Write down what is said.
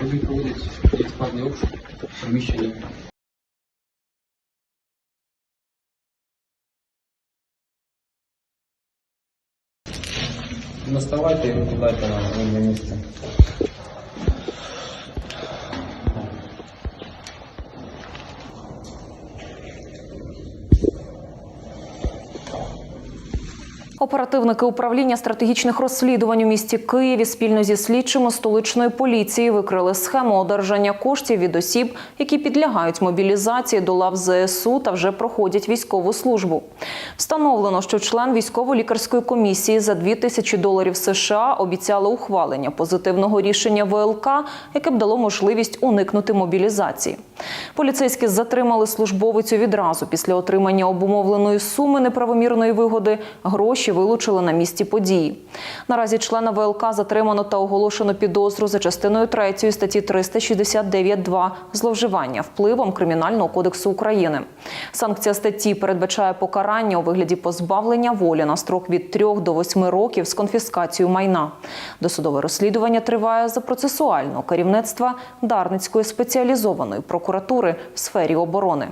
Люди проводять складний обшук приміщення. Наставайте і викладайте на місце. Оперативники управління стратегічних розслідувань у місті Києві спільно зі слідчими столичної поліції викрили схему одержання коштів від осіб, які підлягають мобілізації до лав ЗСУ та вже проходять військову службу. Встановлено, що член військово-лікарської комісії за 2 тисячі доларів США обіцяли ухвалення позитивного рішення ВЛК, яке б дало можливість уникнути мобілізації. Поліцейські затримали службовицю відразу після отримання обумовленої суми неправомірної вигоди. Гроші вилучили на місці події. Наразі члена ВЛК затримано та оголошено підозру за частиною 3 статті 369.2 зловживання впливом Кримінального кодексу України. Санкція статті передбачає покарання у вигляді позбавлення волі на строк від 3 до 8 років з конфіскацією майна. Досудове розслідування триває за процесуального керівництва Дарницької спеціалізованої прокуратури в сфері оборони.